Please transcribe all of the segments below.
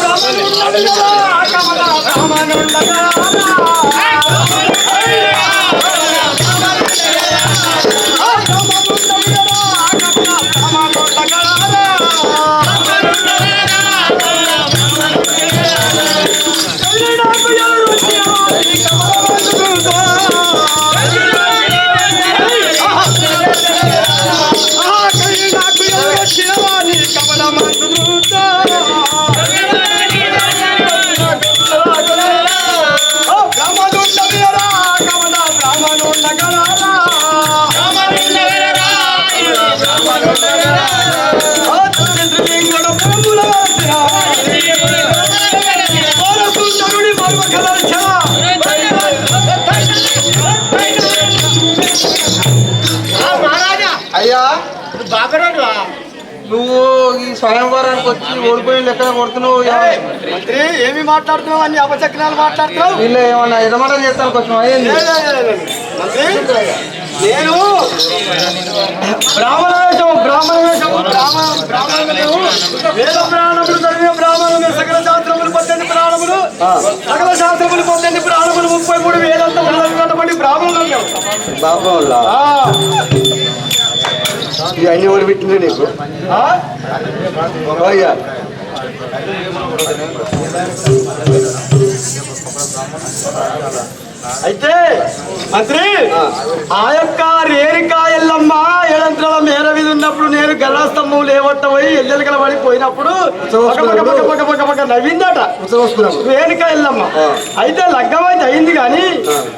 రామనుండగా రామనుండగా స్వయంవరానికి వచ్చి ఓడిపోయిన లెక్క కొడుతున్నావు మంత్రి ఏమి మాట్లాడుతున్నావు? అన్ని అపచక్రాలు మాట్లాడుతున్నావు? వీళ్ళు ఏమన్నా ఎదమాట చేస్తానికి వచ్చినావు? అయ్యింది నేను బ్రాహ్మణ వేషం బ్రాహ్మణ వేషం బ్రాహ్మణ బ్రాహ్మణ వేషం వేద ప్రాణములు చదివే బ్రాహ్మణులు సకల శాస్త్రములు పద్దెనిమిది ప్రాణములు సకల శాస్త్రములు పద్దెనిమిది ప్రాణములు ముప్పై మూడు వేదంతములు చదివినటువంటి బ్రాహ్మణులు మేము. ఇవన్నీ ఓడి పెట్టింది నీకు? అయ్యా అయితే మంత్రి ఆ. యొక్క రేణికా ఎల్లమ్మ ఏడంత్రాల మేర మీద ఉన్నప్పుడు నేను గల్లాస్తంభం లేవట్ట పోయి ఎల్లెలకల పడి పోయినప్పుడు నవ్విందట. రేణుకా ఎల్లమ్మ. అయితే లగ్గం అయితే అయింది కానీ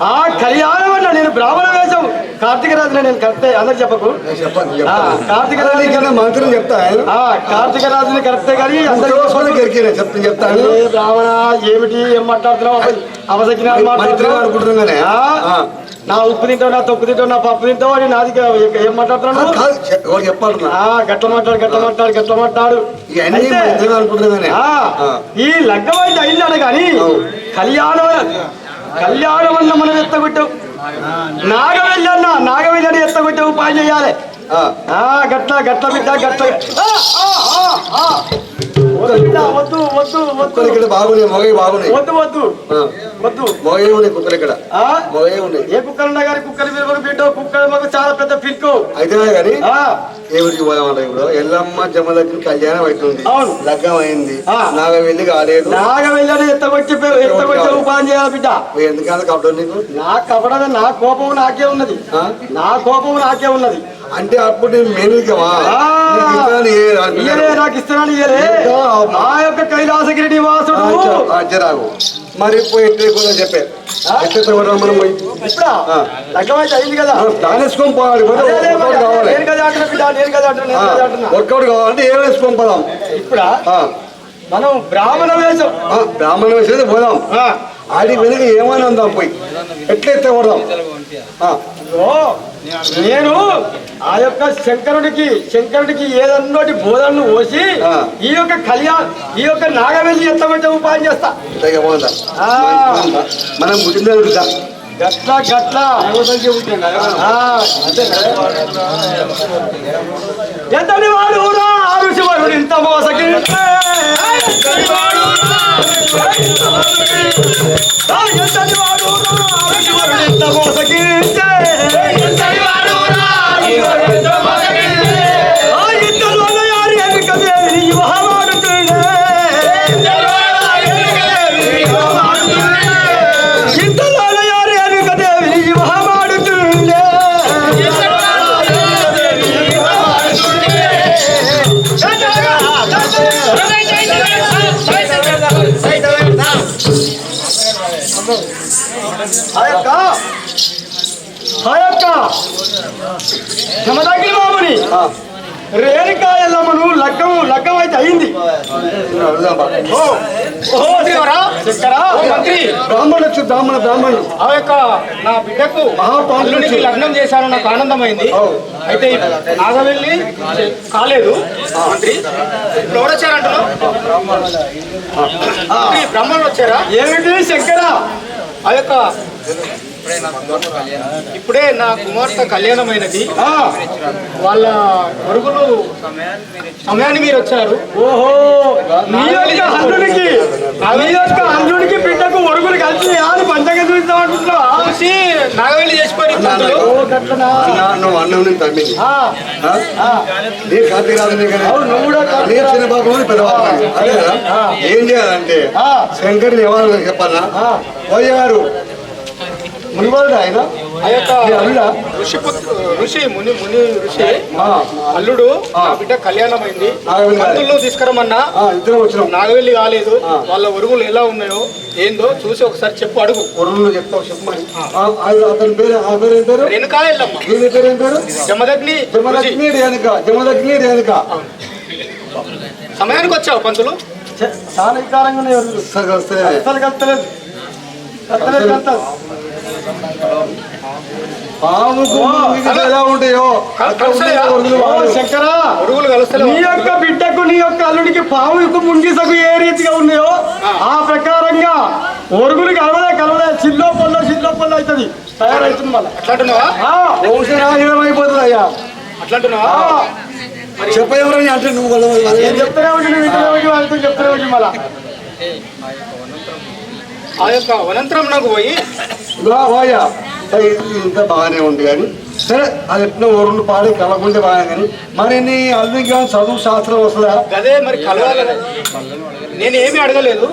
ఆ. కళ్యాణం అన్న నేను బ్రాహ్మణ వేషం కార్తీక రాజున నేను కరెక్టే అందరికి చెప్పకు. కార్తీక రాజు నీకన్నా మంత్రం చెప్తా ఆ కార్తీక రాజుని కరెక్టే కానీ చెప్తాను చెప్తాను. బ్రాహ్మణ ఏమిటి ఏం మాట్లాడుతున్నావు అనుకుంటున్నానే? ఆ. నా ఉప్పు తింటావు నా తొక్కు తింటావు నా పప్పు తింటావు అని నాది ఏం ఆ గట్ల మాట్లాడు గట్ల మాట్లాడు గట్ల మాట్లాడు. ఈ లగ్గం అయితే అయిందట కానీ. కళ్యాణం కళ్యాణం అన్న మనం ఎత్తగొట్టావు నాగవెల్లి అన్న నాగవెల్లి ఎత్తగొట్టే ఉపాయం చేయాలి. గట్ల గట్ల బిడ్డ గట్ల. వద్దు ఇక్కడ బాగున్నాయి మొగవి బాగున్నాయి. వద్దు వద్దు. వద్దు. మొగవి ఉన్నాయి కుక్కలు ఇక్కడ. ఆ? మొగవి ఉన్నాయి. ఏ కుక్కలు ఉన్నా కానీ కుక్కలు మీరు బిడ్డ కుక్కలు మాకు చాలా పెద్ద పిల్కు అయితే కానీ దేవుడికి పోదామంట ఇప్పుడు ఎల్లమ్మ జమ దగ్గర కళ్యాణం అవుతుంది. లగ్గం అయింది. ఆ. నాగ వెళ్ళి కాలేదు నాగవెల్లని ఎత్తగొట్టి ఎత్తగొట్టి ఉపాయం చేయాలి బిడ్డ. ఎందుకంటే కప్పడం నీకు? నా కపడ నా కోపం నాకే ఉన్నది? నా కోపం నాకే ఉన్నది. అంటే అప్పుడు నేను మేనరికమా ఆ. నీకు ఇస్తానని? ఆ యొక్క కైలాసగిరి నివాసుడు. రాజరాగు మరి పోయి ఎట్లా కూడా చెప్పే. ఎట్లా కూడా మనం ఇప్పుడా? అయింది కదా. దాని వేసుకొని పోవాలి. కావాలి. నేను కదా అంటున్నా బిడ్డ నేను కదా అంటున్నా నేను కదా అంటున్నా. వర్కౌట్ కావాలంటే ఏం వేసుకొని పోదాం? ఇప్పుడా. మనం బ్రాహ్మణ వేషం. బ్రాహ్మణ వేసేది పోదాం. ఆ. ఆడికి వెనుక ఏమైనా ఉందాం పోయి? ఎట్లా ఎత్తే కొడదాం ఆ. ఓ, నేను ఆ యొక్క శంకరుడికి శంకరుడికి ఏదన్నోటి బోధనను పోసి. ఈ యొక్క కళ్యాణ ఈ యొక్క నాగవెల్లి ఎత్తమంటే ఉపాయం చేస్తా. మనం గట్ల గట్ల. ఆ, ఎంతటి వాడు రా ఋషివరుడు ఆ యొక్క ఆ బాబుని! రేణుకా ఎల్లమ్మను లగ్గం లగ్గం అయితే అయింది. బ్రాహ్మణ బ్రాహ్మణ బ్రాహ్మణుడు ఆ యొక్క నా బిడ్డకు మహాపాలుడికి అల్లుడికి లగ్నం చేశాను నాకు ఆనందమైంది. అయితే నాగవెల్లి కాలేదు. మంత్రి ఇప్పుడు మంత్రి, బ్రాహ్మణులు వచ్చారా? ఏమిటి శంకర? ఆ యొక్క ఇప్పుడే నా కుమార్తె కళ్యాణమైనది. వాళ్ళ మరుగులు సమయాన్ని మీరు వచ్చారు. ఓహో! అల్లుడికి బిడ్డకు ఒరుగులు కలిసి ఆని పంచగా చూస్తాం అంటున్నావా చూసి నాగవెల్లి చేసిపోయి నువ్వు అన్నం నీ రాదు చిన్న బాబు అదే కదా ఏం చేయాలంటే శంకరుని ఎవరు చెప్పన్నా పోయే గారు మునివాడు ఆయన? ఆ యొక్క అల్లుడా? ఋషి ఋషి ముని ముని ఋషి ఆ, అల్లుడు నా బిడ్డ నాగవెల్లి గారు. పంతుల్లో తీసుకురమన్నా ఆ, ఇద్దరం వచ్చినాం. నాగవెల్లి కాలేదు. వాళ్ళ ఉరుగులు ఎలా ఉన్నాయో ఏందో చూసి ఒకసారి చెప్పు అడుగు. ఒరుగులు చెప్తావు చెప్పమని ఆ, ఆయన- అతని పేరు ఆ పేరు ఏం పేరు? రేణుకా ఎల్లమ్మ. దీని పేరు ఏం పేరు? జమదగ్ని. జమలక్ష్మి రేణుక. జమలక్ష్మి రేణుక. సమయానికి వచ్చావు పంతులు? చాలా వికారంగా ఉన్నాయి ఒరుగులు. అస్సలు ఎలా ఉంటాయో? నీ యొక్క బిడ్డకు నీ యొక్క అల్లుడికి పాముకు ముంగిసకు ఏ రీతిగా ఉన్నాయో ఆ. ప్రకారంగా ఒరుగులు కలవలే కలవలే. చిల్లో పొల్లో చిల్లో పొల్లో అవుతుంది. తయారవుతుంది మళ్ళీ. అయిపోతుంది అయ్యా. అట్లాంటున్నావా? చెప్పేవరని అంటే నువ్వు చెప్తానే వాళ్ళతో చెప్తానే మళ్ళా? ఆ యొక్క వనంతరం నాకు పోయి ఇంత బాగానే ఉంది కానీ. సరే అది ఎట్లా ఒరులు పాడి కలకుంటే బాగా కానీ. మరి నీ ఏమైనా చదువు శాస్త్రం వస్తుందా? గదే మరి కలవాలి కదా. నేను ఏమీ అడగలేదు.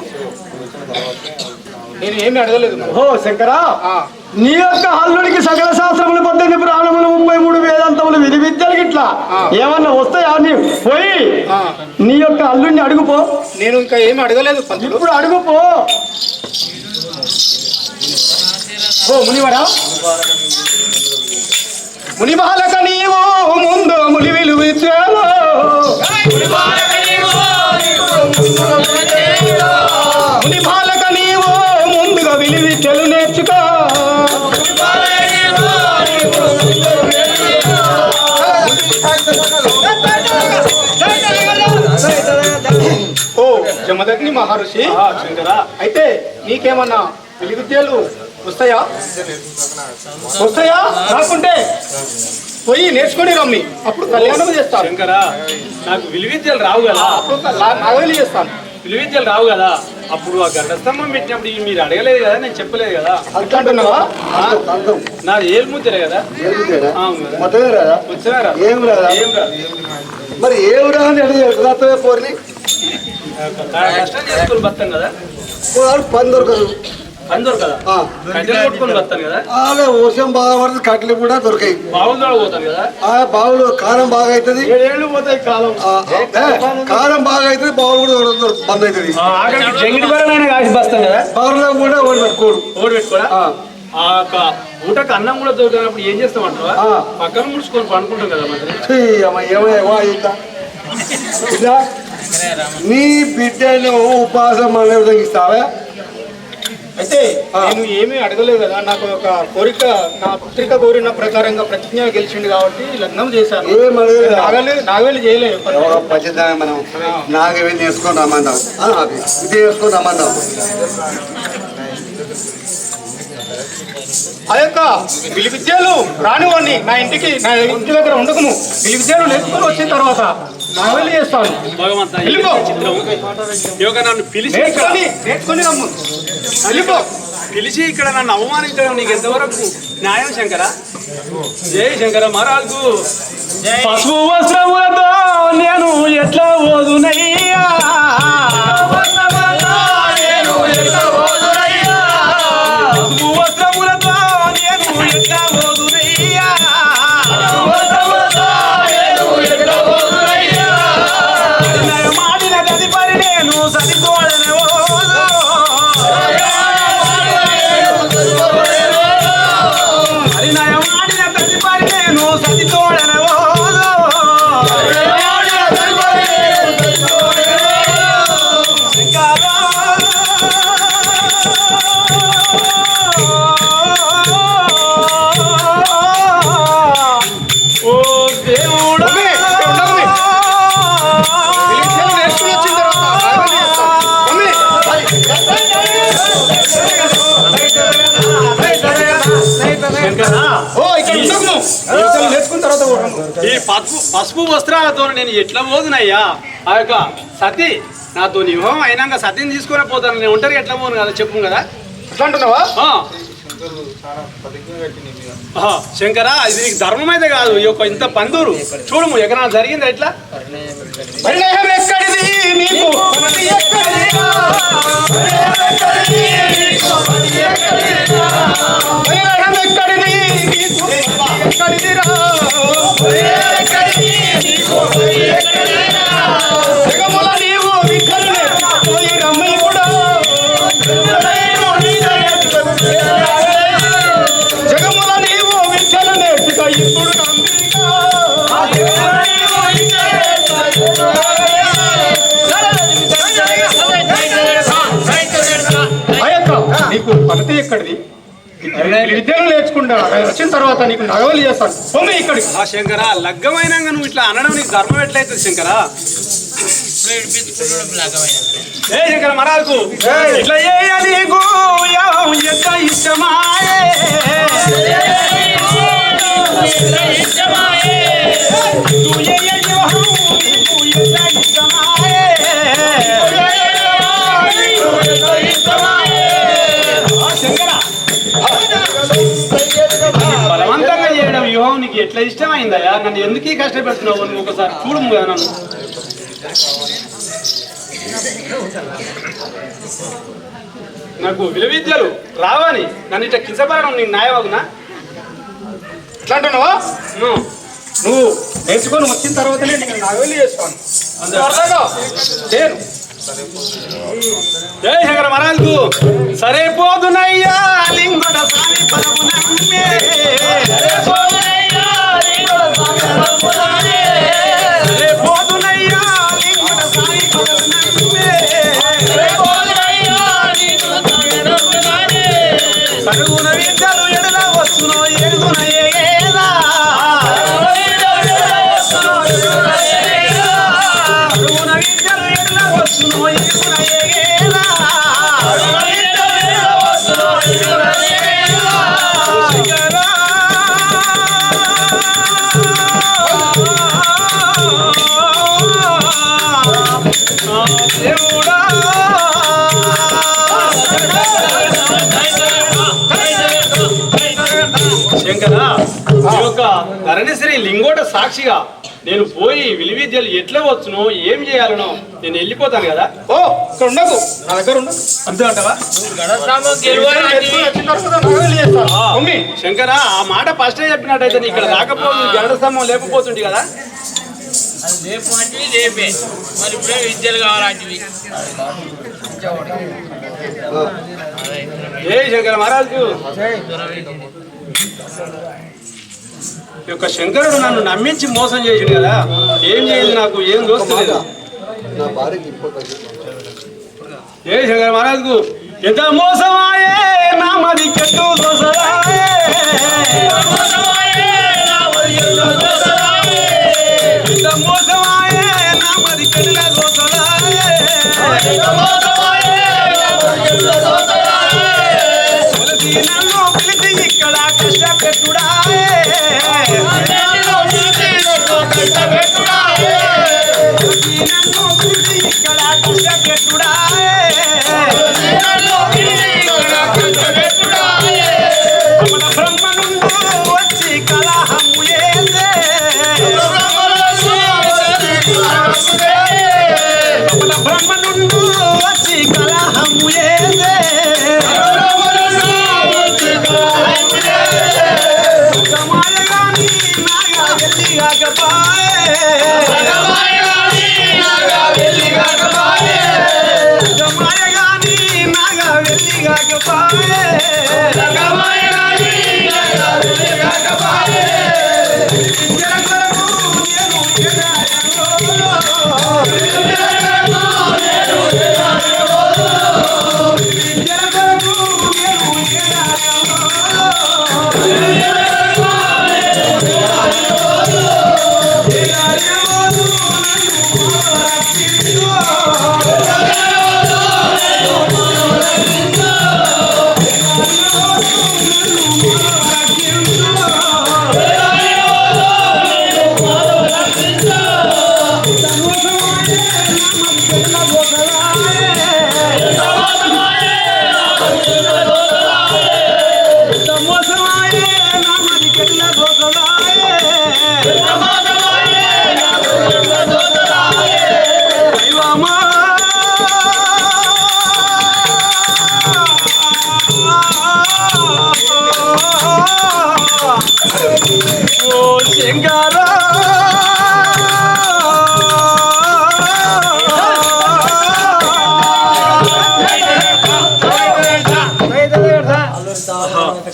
నేను ఏమీ అడగలేదు. మరి. ఓ శంకరా నీ యొక్క అల్లుడికి సకల శాస్త్రములు పద్దెనిమిది ప్రాణములు ముప్పై మూడు వేదాంతములు విధి విద్యలు గిట్లా ఏమన్నా వస్తాయా? నీ పోయి. నీ యొక్క అల్లుడిని అడుగుపో. నేను ఇంకా ఏమీ అడగలేదు ఇప్పుడు అడుగుపో. ఓ మునివరా ముని బాలక నీవు ముందు ములి విలువ మహర్షి. అయితే నీకేమన్నా విలు విద్యలు వస్తాయా? వస్తాయా? రాకుంటే పోయి నేర్చుకొని రమ్మి. అప్పుడు కళ్యాణం చేస్తాను. శంకరా నాకు విలువిద్యలు రావు కదా. అప్పుడు నాగవేలి చేస్తాను. విలువిద్యలు రావు కదా. అప్పుడు ఆ గంటస్తంభం పెట్టినప్పుడు ఇవి మీరు అడగలేదు కదా నేను చెప్పలేదు కదా. అట్లా అంటున్నావా? అర్థం నాది ఏలు ముద్దరే కదా. రాదా ఏం రాదా ఏం రాదు మరి ఏ పోరిని? కష్టం చేసుకొని బతాం కదా పని దొరకదు పని దొరకదా ఆ. కట్టెలు కొట్టుకొని బతాను కదా? వర్షం బాగా పడుతుంది కట్టెలు కూడా దొరకాయి. బావులు పోతాను కదా? ఆ బావులు కారం బాగా అవుతుంది ఏళ్ళు పోతాయి కాలం. ఆ, ఏ, కారం బాగా అవుతుంది బావులు కూడా బంద్ అవుతుంది ఆఖరికి జంగిడి బరనైనా కాసి బస్తాం కదా? బావులో కూడా ఓడి పెట్టుకోడు. ఓడి పెట్టుకోడా ఆ, ఊటకు అన్నం కూడా దొరికినప్పుడు ఏం చేస్తామంటావా? ఆ. పక్కన ముడుచుకొని పండుకుంటాం కదా మరి. ఏమయ్య, నీ బిడ్డను ఉపాసం అనే విధంగా ఇస్తావా? అయితే నేను ఏమీ అడగలేదు కదా నాకు ఒక కోరిక నా పత్రిక కోరిన ప్రకారంగా ప్రతిజ్ఞ గెలిచిండు కాబట్టి లగ్నం చేశాను. నాగవేలి చేయలేదు. పచ్చిదాన్ని మనం రమ్మంటాం ఆ, అది. ఇది వేసుకొని రమ్మంటాం ఆ యొక్క విలు విద్యలు రానివ్వండి. నా ఇంటికి నా ఇంటి దగ్గర ఉండకము. విలు విద్యలు నేర్చుకొని వచ్చిన తర్వాత చేస్తాను యోగ నన్ను పిలిచి పిలిచి ఇక్కడ నన్ను అవమానించడం నీకు ఎంతవరకు న్యాయం శంకర? జై శంకర మహారాజు. పసుపు వస్త్రములతో నేను ఎట్లా ఓదునయ్యా పసుపు వస్త్రాలతో నేను ఎట్లా పోదునయ్యా? ఆ యొక్క సతి నాతో వివాహం అయినాక సతిని తీసుకొని పోతాను. నేను ఒంటరి ఎట్లా పోను కదా? చెప్పు కదా. అట్లా అంటున్నావా శంకరా ఇది నీకు ధర్మం అయితే కాదు. ఈ యొక్క ఇంత పందూరు. చూడము ఎక్కడైనా జరిగిందా ఇట్లా? పరిణయం ఎక్కడిది నీకు? పరిణయం ఎక్కడిది? నీకు? పనతి ఎక్కడిదిరా? జగముల నీవు ఎక్కడిది విద్యను నేర్చుకుంటా వచ్చిన తర్వాత నీకు నగవలు చేస్తాను పొమ్మి ఇక్కడికి ఆ శంకరా లగ్గమైనాక నువ్వు ఇట్లా అనడం నీకు ధర్మం ఎట్లయితుంది శంకరా ఏ శంకర మరాలకు ఇట్లా చేయాలి ఎంత ఇష్టమాయే ఇష్టమాయే. ఇష్టమైందయ్యా నన్ను ఎందుకు కష్టపెడుతున్నావు? నువ్వు ఒకసారి చూడు నన్ను నాకు విలువిద్యలు రావని నన్ను ఇట్లా కించపడడం నీకు న్యాయమగునా ఎట్లా అంటున్నావా నువ్వు నువ్వు నేర్చుకొని వచ్చిన తర్వాతనే చేస్తాను. అంతే. అర్థంగా నేను. జై శంకర మహారాజుకు సరే పోదునయ్యా లింగడ సాని ధరణిశ్రీ లింగోట సాక్షిగా నేను పోయి విలువిద్యలు ఎట్లా వచ్చునో ఏం చేయాలనో నేను వెళ్ళిపోతాను కదా. ఓ ఇక్కడ ఉండకు. నా దగ్గర ఉండకు. అంతే అంటావా? శంకర ఆ మాట ఫస్ట్ చెప్పినట్టయితే నీ ఇక్కడ రాకపోతుంది గరుడ స్తంభం లేకపోతుంది కదా. అది రేపు అంటే రేపే. మరి ఇప్పుడే విద్యలు కావాలంటివి. ఏ శంకర మహారాజు. యొక్క శంకరుడు నన్ను నమ్మించి మోసం చేసిండు కదా. ఏం చేయండి నాకు? ఏం దోస్తలేదు? ఏ శంకర మహారాజుకు? ఎంత మోసమాయే నా దోసరాయే. ఎంత మోసమాయే నా మరి కెట్ల దోసరాయే. కొలసి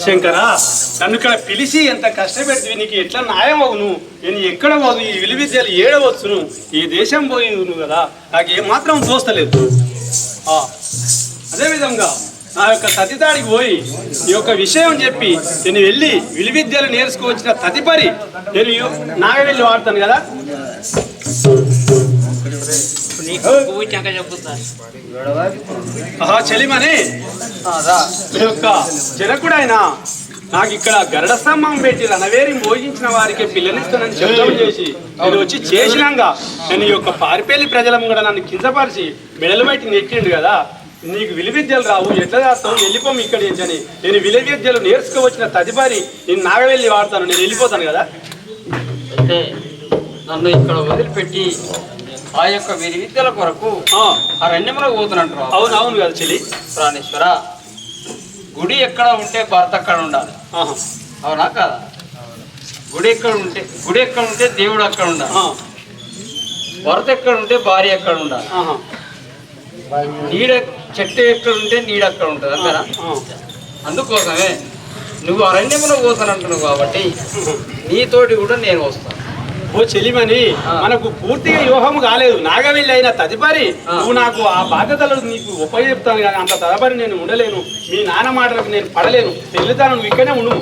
శంకరా నన్ను ఇక్కడ పిలిచి ఎంత కష్టపెడితే నీకు ఎట్లా న్యాయం అవును? నేను ఎక్కడ పోదు? ఈ విలువ విద్యలు ఏడవచ్చును. ఈ దేశం పోయి నువ్వు కదా. నాకు ఏమాత్రం చూస్తలేదు అదేవిధంగా నా యొక్క తదితాడికి పోయి ఈ యొక్క విషయం చెప్పి నేను వెళ్ళి విలువిద్యలు నేర్చుకోవచ్చిన తదిపరి నేను నాగవెల్లి వాడతాను కదా. చలిమని. పువ్వు చెంక యొక్క జనకుడైన నాకు ఇక్కడ గరుడ స్తంభం పెట్టి రణవేరి మోగించిన వారికి పిల్లనిస్తానని శబ్దం చేసి నేను వచ్చి చేసినాక నేను ఈ యొక్క పారిపేలి ప్రజలం కూడా నన్ను కించపరిచి మెడలు బయట నెట్టిండు కదా. నీకు విలువిద్యలు రావు. ఎట్లా చేస్తావు? వెళ్ళిపోము ఇక్కడ అని. నేను విలువిద్యలు నేర్చుకోవచ్చిన తదుపరి నేను నాగవెళ్ళి వాడతాను. నేను వెళ్ళిపోతాను కదా. అంటే నన్ను ఇక్కడ వదిలిపెట్టి ఆ యొక్క వీరి విద్యల కొరకు ఆ, అరణ్యములకు పోతున్నట్టు అవును అవును కదా చెల్లి. ప్రాణేశ్వర గుడి ఎక్కడ ఉంటే భర్త అక్కడ ఉండాలి. అవునా కాదా? గుడి ఎక్కడ ఉంటే గుడి ఎక్కడ ఉంటే దేవుడు అక్కడ ఉండాలి. భర్త ఎక్కడ ఉంటే భార్య ఎక్కడ ఉండాలి. నీడ చెట్టు ఎక్కడ ఉంటే నీడ అక్కడ ఉంటుంది అంతేనా. అందుకోసమే నువ్వు అరణ్యములో పోతానంటున్నావు కాబట్టి నీతోటి కూడా నేను వస్తాను. ఓ చెలిమని మనకు పూర్తిగా యోహం కాలేదు. నాగవెల్లి అయిన తదుపరి. నువ్వు నాకు ఆ బాధ్యతలు నీకు ఉపయోగిస్తాను కానీ అంత తదుపరి నేను ఉండలేను. మీ నాన్న మాటలకు నేను పడలేను. తెల్లుతాను నువ్వు ఇక్కడే ఉండు.